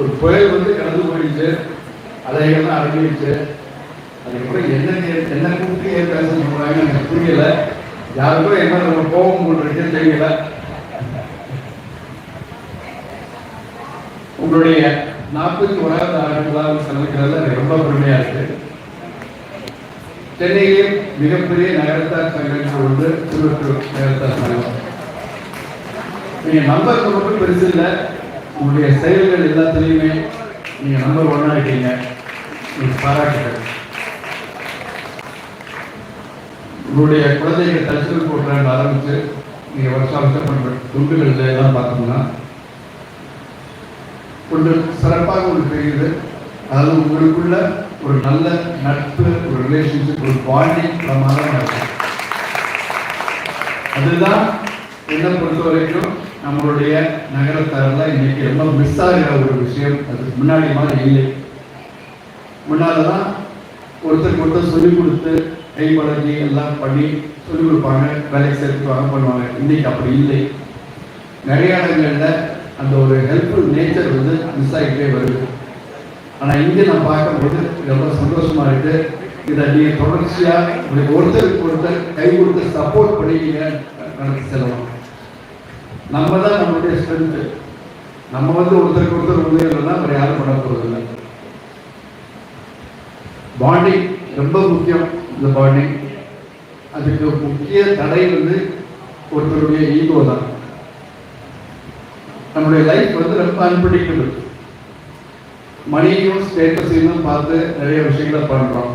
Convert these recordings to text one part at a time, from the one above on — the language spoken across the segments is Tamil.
ஒரு புயல் வந்து கடந்து போயிடுச்சு அலைகள்லாம் அடங்கிடுச்சு. அதுக்கப்புறம் என்ன என்ன கூப்பிட்டு ஏன் பேச சொல்றாங்க எனக்கு புரியல. யாருக்கும் என்ன நம்ம கோபம் போட்டுருக்கு தெரியல. உங்களுடைய நாற்பத்தி ஓராவது ஆண்டுகளாக சந்திக்கிறது எனக்கு ரொம்ப பெருமையா இருக்கு. சென்னையிலே மிகப்பெரிய நகரத்தார் சங்கங்கள் வந்து திருவள்ளூர் நகரத்தார் சங்கம். நீங்க நம்பர் மட்டும் பெருசு இல்லை. உங்களுடைய செயல்கள் எல்லாத்துலேயுமே நீங்கள் நம்பர் ஒன்னாக இருக்கீங்க. நீங்கள் பாராட்டுகள். உங்களுடைய குழந்தைகள் தச்சல் போடுறேன் ஆரம்பித்து நீங்கள் வருஷம் வருஷம் பண்ணுற துண்டுகள் எல்லாம் பார்த்தோம்னா கொஞ்சம் சிறப்பாக உங்களுக்கு தெரியுது. அதாவது உங்களுக்குள்ள ஒரு நல்ல நட்பு ஒரு ரிலேஷன்ஷிப் ஒரு பாண்டிங் பிரமாதம் இருக்கு அதுதான் என்னை பொறுத்த வரைக்கும் நம்மளுடைய நகரத்தாரில் இன்னைக்கு ரொம்ப மிஸ் ஆகிற ஒரு விஷயம். அதுக்கு முன்னாடி மாதிரி இல்லை. முன்னால தான் ஒருத்தருக்கு ஒருத்தர் சொல்லிக் கொடுத்து கை பழகி எல்லாம் பண்ணி சொல்லிக் கொடுப்பாங்க வேலைக்கு சேர்த்துக்குவாங்க பண்ணுவாங்க. இன்னைக்கு அப்படி இல்லை. நிறைய இடங்களில் அந்த ஒரு ஹெல்ப்ஃபுல் நேச்சர் வந்து மிஸ் ஆகிட்டே வருது. ஆனால் இங்கே நான் பார்க்கும்போது ரொம்ப சந்தோஷமா இருக்கு. இதை நீங்கள் தொடர்ச்சியாக உங்களுக்கு ஒருத்தருக்கு ஒருத்தர் கை கொடுத்து சப்போர்ட் பண்ணிக்கிங்க நடத்தி செல்லலாம். நம்ம தான் நம்மளுடைய ஸ்ட்ரென்த்து நம்ம வந்து ஒருத்தருக்கு ஒருத்தர் உதவினா வேறு யாரும் பண்ண போகிறதில்லை பாண்டிங் ரொம்ப முக்கியம் இந்த பாண்டிங் அதுக்கு முக்கிய தடை வந்து ஒருத்தருடைய ஈகோ தான். நம்மளுடைய லைஃப் வந்து ரொம்ப அன்பிரடிக்டபிள் மணியும் ஸ்டேட்டஸையும் பார்த்து நிறைய விஷயங்களை பண்ணுறோம்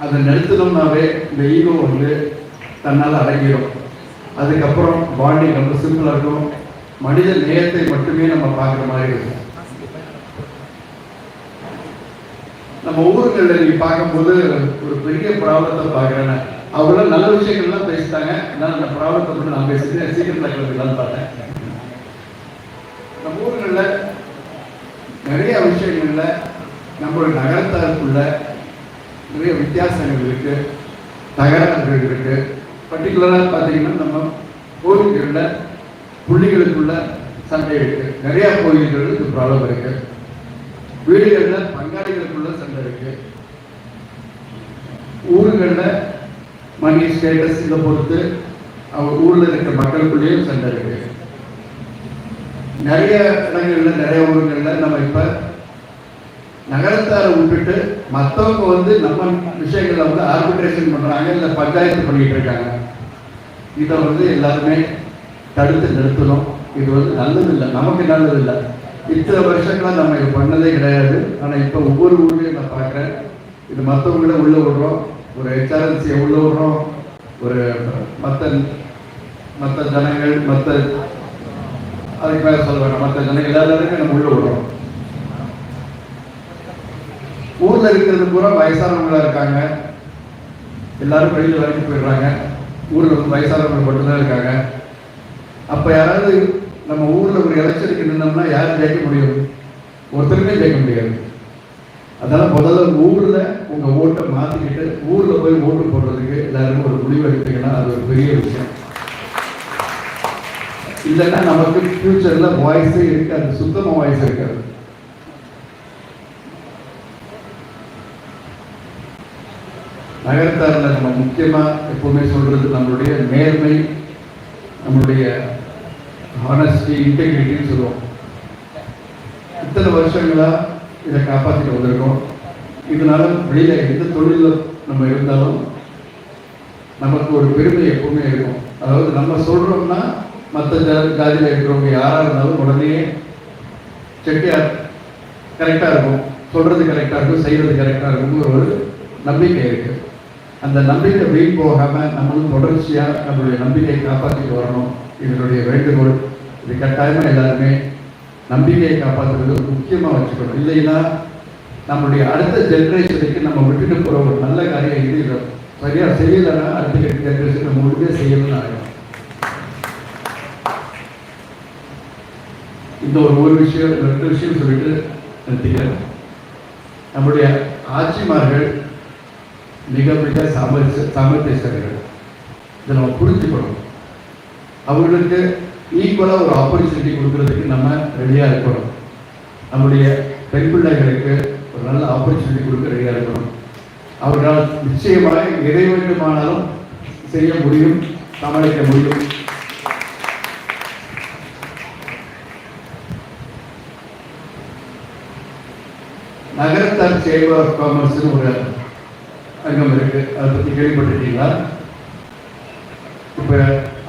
அதை நிறுத்தணும்னாவே இந்த ஈகோ வந்து தன்னால் அடங்கிடும் அதுக்கப்புறம் பாண்டிங் ரொம்ப சிம்பிளாக இருக்கும் மனித நேயத்தை மட்டுமே நம்ம பார்க்குற மாதிரி இருக்கும். நம்ம ஊருங்களில் நீ பார்க்கும்போது ஒரு பெரிய ப்ராப்ளத்தை பார்க்குறேன் அவங்களாம் நல்ல விஷயங்கள்லாம் பேசிட்டாங்க. நான் அந்த ப்ராப்ளத்தை மட்டும் நான் பேசிட்டு சீக்கிரம் கிளம்பிடலான்னு பார்த்தேன். நம்ம ஊர்களில் நிறைய விஷயங்களில் நம்மளுடைய நகரத்தாருக்குள்ள நிறைய வித்தியாசங்கள் இருக்கு. தகராறுகள் இருக்குது பர்டிகுலராக பார்த்தீங்கன்னா நம்ம கோவில்களில் புள்ளிகளுக்குள்ள சண்டை இருக்கு. நிறைய கோயில்கள் ப்ராப்ளம் இருக்கு. வீடுகளில் பங்காளிகளுக்குள்ள சண்டை இருக்கு. ஊர்களில் மணி ஸ்டேட்டஸ் இதை பொறுத்து அவங்க ஊரில் இருக்கிற மக்களுக்குள்ளேயும் சண்டை இருக்கு. நிறைய இடங்கள்ல நிறைய ஊர்கள்ல நம்ம இப்ப நகரத்தாரை விட்டுட்டு மற்றவங்க வந்து நம்ம விஷயங்களை வந்து ஆர்பிட்ரேஷன் பண்ணுறாங்க இல்லை பஞ்சாயத்து பண்ணிட்டு இருக்காங்க. இதை வந்து எல்லாருமே தடுத்து நிறுத்தணும். இது வந்து நல்லது இல்லை நமக்கு நல்லது இல்லை இத்தனை வருஷங்களாக நம்ம இது பண்ணதே கிடையாது. ஆனால் இப்போ ஒவ்வொரு ஊர்லேயும் நான் பார்க்குறேன். இது மற்றவங்கள உள்ளே விடுறோம். ஒரு ஹெச்ஆர்என்சியை உள்ளே விடுறோம். ஒரு மற்ற மற்ற ஜனங்கள் மற்ற அதுக்கு மேலே சொல்ல மற்ற ஜனங்கள் எல்லாருமே நம்ம உள்ளே விடுறோம். ஊர்ல இருக்கிறது பூரா வயசானவங்களா இருக்காங்க. எல்லாரும் வெளியில வரைக்கும் போயிடுறாங்க. ஊர்ல வந்து வயசானவங்க மட்டும்தான் இருக்காங்க. அப்ப யாராவது நம்ம ஊர்ல ஒரு எலெக்ஷனுக்கு நின்னோம்னா யாரும் ஜெயிக்க முடியும்? ஒருத்தருமே ஜெயிக்க முடியாது. அதனால முதல்ல ஊர்ல உங்க ஓட்டை மாத்திக்கிட்டு ஊர்ல போய் ஓட்டு போடுறதுக்கு எல்லாருமே ஒரு முடிவு எடுத்தீங்கன்னா அது ஒரு பெரிய விஷயம். இல்லைன்னா நமக்கு ஃபியூச்சர்ல வாய்ஸே இருக்காது சுத்தமா வாய்ஸ் இருக்காது. நகரத்தாரில் நம்ம முக்கியமாக எப்பவுமே சொல்கிறது நம்மளுடைய நேர்மை நம்மளுடைய ஹானஸ்டி இன்டெகிரிட்டின்னு சொல்லுவோம். இத்தனை வருஷங்களாக இதை காப்பாற்றிட்டு வந்திருக்கோம். இதனால வெளியில் எந்த தொழிலில் நம்ம இருந்தாலும் நமக்கு ஒரு பெருமை எப்பவுமே இருக்கும். அதாவது நம்ம சொல்கிறோம்னா மற்ற ஜாதியில் இருக்கிறவங்க யாராக இருந்தாலும் உடனே செட்டியார் கரெக்டாக இருக்கும். சொல்கிறது கரெக்டாக இருக்கும் செய்கிறது கரெக்டாக இருக்கும் ஒரு நம்பிக்கை இருக்குது அந்த நம்பிக்கை வீண் போகாம நம்மளும் தொடர்ச்சியா நம்மளுடைய நம்பிக்கையை காப்பாற்றிட்டு வரணும். இதனுடைய வேண்டுகோள். இது கட்டாயமா எல்லாருமே நம்பிக்கையை காப்பாற்றுறது முக்கியமா வச்சுக்கணும். இல்லைன்னா நம்மளுடைய அடுத்த ஜென்ரேஷனுக்கு நம்ம விட்டுட்டு போற ஒரு நல்ல காரியம் இது இல்லை. சரியா செய்யலைன்னா அடுத்த ஜென்ரேஷன் நம்ம ஒழுங்கே செய்யணும்னு ஆகும் இந்த ஒரு ஒரு விஷயம் ரெண்டு விஷயம் சொல்லிட்டு நிறுத்திக்கிறேன். நம்முடைய ஆட்சிமார்கள் மிக மிக சாமர்த்திய சாமர்த்தியஸ்தர்கள் இதை நம்ம புரிஞ்சுக்கணும். அவர்களுக்கு ஈக்குவலாக ஒரு ஆப்பர்ச்சுனிட்டி கொடுக்கறதுக்கு நம்ம ரெடியாக இருக்கணும். நம்முடைய பெண் பிள்ளைகளுக்கு ஒரு நல்ல ஆப்பர்ச்சுனிட்டி கொடுக்க ரெடியாக இருக்கணும். அவர்களால் நிச்சயமாக எதை வேண்டுமானாலும் செய்ய முடியும் சமாளிக்க முடியும். நகரத்தார் சேவர் காமர்ஸ் ஒரு அங்கம் இருக்கு அதை பற்றி கேள்விப்பட்டிருக்கீங்களா? இப்போ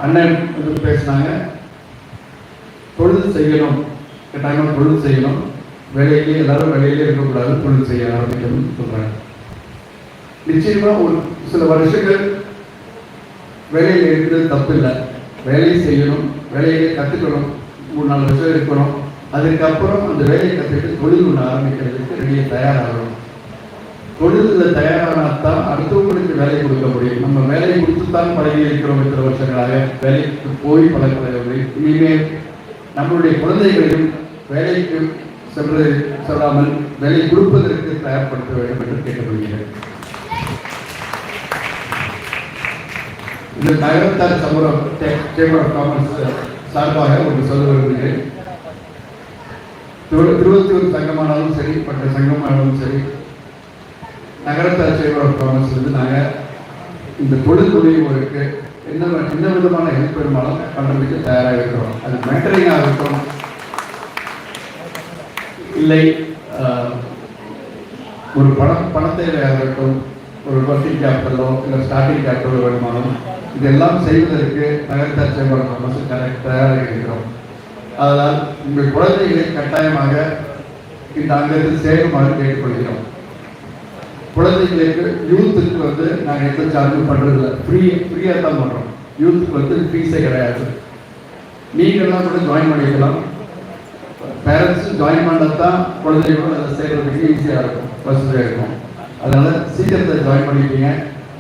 அண்ணன் வந்து பேசினாங்க தொழில் செய்யணும். கேட்டாங்க தொழில் செய்யணும். வேலையிலேயே எல்லாரும் வேலையிலே இருக்கக்கூடாது தொழில் செய்ய ஆரம்பிக்கணும்னு சொல்கிறாங்க நிச்சயமா ஒரு சில வருஷங்கள் வேலையில் இருக்கிறது தப்பு இல்லை வேலையை செய்யணும் வேலையை கற்றுக்கணும் மூணு நாலு வருஷம் இருக்கணும். அதுக்கப்புறம் அந்த வேலையை கற்றுக்கிட்டு தொழில் ஒன்று ஆரம்பிக்கிறதுக்கு ரெடியாக தயாராகணும். தொழிலில் தயாரானால்தான் அடுத்தவங்களுக்கு வேலை கொடுக்க முடியும். நம்ம வேலையை கொடுத்து தான் பழகி இருக்கிறோம் இத்தனை வருஷங்களாக. வேலைக்கு போய் பழகிறவர்கள் இனிமேல் நம்மளுடைய குழந்தைகளையும் வேலைக்கு சென்று செல்லாமல் வேலை கொடுப்பதற்கு தயார்படுத்த வேண்டும் என்று கேட்டுக்கொள்கிறேன். இந்த நகரத்தார் சமூகம் சேம்பர் ஆஃப் காமர்ஸ் சார்பாக ஒரு சொல்ல விரும்புகிறேன். திரு- சங்கமானாலும் சரி மற்ற சங்கமானாலும் சரி நகரத்தார் சேம்பர் வந்து நாங்கள் இந்த தொழில் முனைவோருக்கு என்ன என்ன விதமான ஹெல்ப் வேணுமாலும் பண்ணுறதுக்கு தயாராக இருக்கிறோம் அது மென்டரிங்காக இருக்கும் இல்லை ஒரு பணம் பணத்தேவையாக இருக்கட்டும் ஒரு ஒர்க்கிங் கேபிட்டலோ இல்லை ஸ்டார்டிங் கேபிட்டலோ வேணுமானும் இதெல்லாம் செய்வதற்கு நகரத்தார் சேம்பர் ஆஃப் கரெக்ட் தயாராக இருக்கிறோம் அதனால் உங்கள் குழந்தைகளை கட்டாயமாக இந்த அங்கத்தில் சேருமாறு கேட்டுக்கொள்கிறோம். குழந்தைகளுக்கு யூத்துக்கு வந்து நாங்கள் எந்த சார்ஜும் பண்ணுறதில்ல ஃப்ரீ ஃப்ரீயாக தான் பண்ணுறோம் யூத்துக்கு வந்து ஃபீஸே கிடையாது. நீங்கள்லாம் கூட ஜாயின் பண்ணிக்கலாம். பேரண்ட்ஸ் ஜாயின் பண்ணால் தான் குழந்தைகளோட அதை செய்கிறதுக்கு ஈஸியாக இருக்கும் வசதியாக இருக்கும். அதனால் சீக்கிரத்தை ஜாயின் பண்ணிட்டீங்க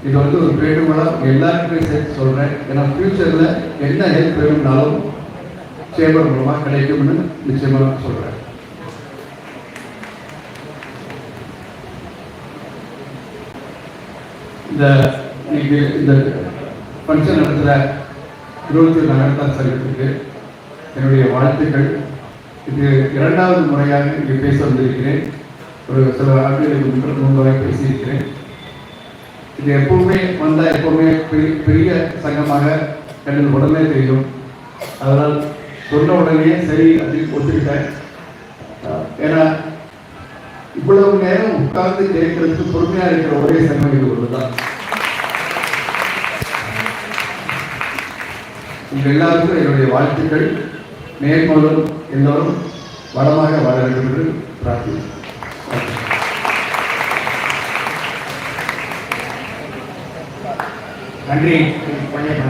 இது வந்து ஒரு வேண்டுமெல்லாம் எல்லாருக்குமே சேர்த்து சொல்கிறேன் ஏன்னா ஃப்யூச்சரில் என்ன ஹெல்ப் வேணும்னாலும் சேம்பர் மூலமாக கிடைக்கும்னு நிச்சயமாக சொல்கிறேன் இந்த இன்னைக்கு இந்த ஃபங்க்ஷன் நடத்துகிற இருபத்தி நகரத்தார் சங்கத்துக்கு என்னுடைய வாழ்த்துக்கள். இது இரண்டாவது முறையாக இங்கே பேச வந்திருக்கிறேன். ஒரு சில ஆண்டுகளுக்கு முன்னர் முன்பாக பேசியிருக்கிறேன். இது எப்பவுமே வந்தால் எப்பவுமே பெரிய பெரிய சங்கமாக கண்ணில் உடனே தெரியும். அதனால் சொன்ன உடனே சரி அப்படின்னு ஒத்துக்கிட்டேன். ஏன்னா இவ்வளவு நேரம் உட்கார்ந்து கேட்கறதுக்கு பொறுமையாக இருக்கிற ஒரே சங்கம் இது ஒன்றுதான் உங்கள் எல்லாருக்கும் என்னுடைய வாழ்த்துக்கள். மேற்கொள்ளும் எல்லோரும் வளமாக வாழ வேண்டும் என்று பிரார்த்திக்கிறேன். நன்றி பழைய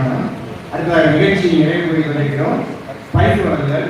அடுத்த நிகழ்ச்சி நிறைவு கொண்டிருக்கிறோம். பயிர் வழங்குதல்